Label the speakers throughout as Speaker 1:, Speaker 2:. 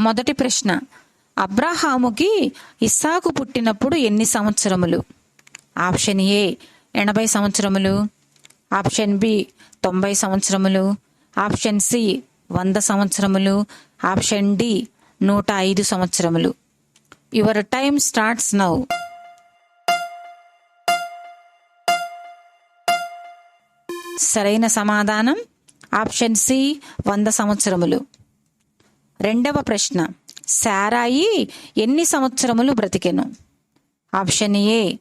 Speaker 1: మొదటి ప్రశ్న. అబ్రాహాముకి ఇస్సాకు పుట్టినప్పుడు ఎన్ని సంవత్సరములు? ఆప్షన్ ఏ ఎనభై సంవత్సరములు. ఆప్షన్ బి తొంభై సంవత్సరములు. ఆప్షన్ సి వంద సంవత్సరములు. ఆప్షన్ డి నూట ఐదు సంవత్సరములు. యువర్ టైమ్ స్టార్ట్స్ నౌ సరైన సమాధానం? ఆప్షన్ సి వంద సంవత్సరములు. రెండవ ప్రశ్న శారాయి ఎన్ని సంవత్సరములు బ్రతికెను? ఆప్షన్ ఏ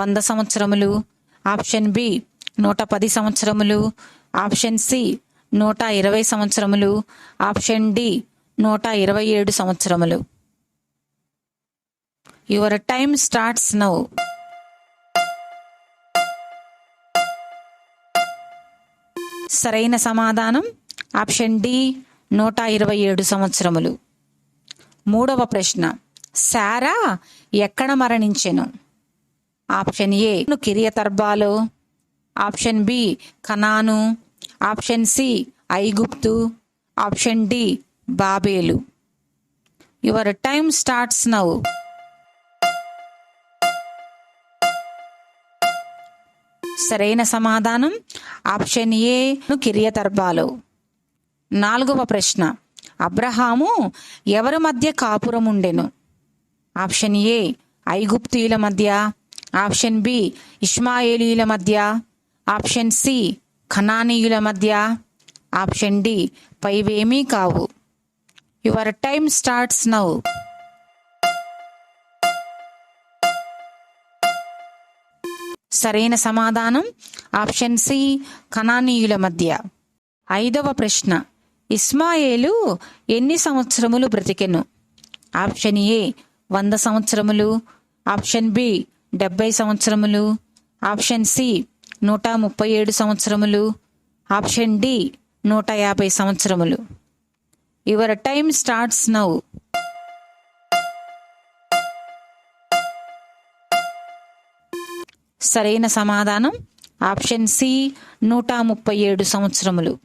Speaker 1: వంద సంవత్సరములు. ఆప్షన్ బి నూట పది సంవత్సరములు. ఆప్షన్ సి నూట ఇరవై సంవత్సరములు. ఆప్షన్ డి నూట ఇరవై ఏడు సంవత్సరములు. యువర్ టైమ్ స్టార్ట్స్ నౌ సరైన సమాధానం ఆప్షన్ డి నూట ఇరవై ఏడు సంవత్సరములు. మూడవ ప్రశ్న శారా ఎక్కడ మరణించెను? ఆప్షన్ ఏ కిరియతర్బాలో ఆప్షన్ బి కనాను. ఆప్షన్ సి ఐగుప్తు. Option D Babel. Your time starts now. సరైన సమాధానం ఆప్షన్ ఏ కిరియతర్బాలో నాలుగవ ప్రశ్న. అబ్రహాము ఎవరి మధ్య కాపురం ఉండెను ఆప్షన్ ఏ ఐగుప్తీయుల మధ్య. ఆప్షన్ బి ఇష్మాయేలీల మధ్య. ఆప్షన్ సి ఖనానీయుల మధ్య. ఆప్షన్ డి పైవేమీ కావు. యువర్ టైమ్ స్టార్ట్స్ నౌ సరైన సమాధానం ఆప్షన్ సి ఖనానీయుల మధ్య. ఐదవ ప్రశ్న. ఇస్మాయేలు ఎన్ని సంవత్సరములు బ్రతికెను? ఆప్షన్ ఏ వంద సంవత్సరములు. ఆప్షన్ బి డెబ్బై సంవత్సరములు. ఆప్షన్ సి నూట ముప్పై ఏడు సంవత్సరములు. ఆప్షన్ డి నూట యాభై సంవత్సరములు. యువర్ టైమ్ స్టార్ట్స్ నౌ సరైన సమాధానం? ఆప్షన్ సి నూట ముప్పై ఏడు సంవత్సరములు.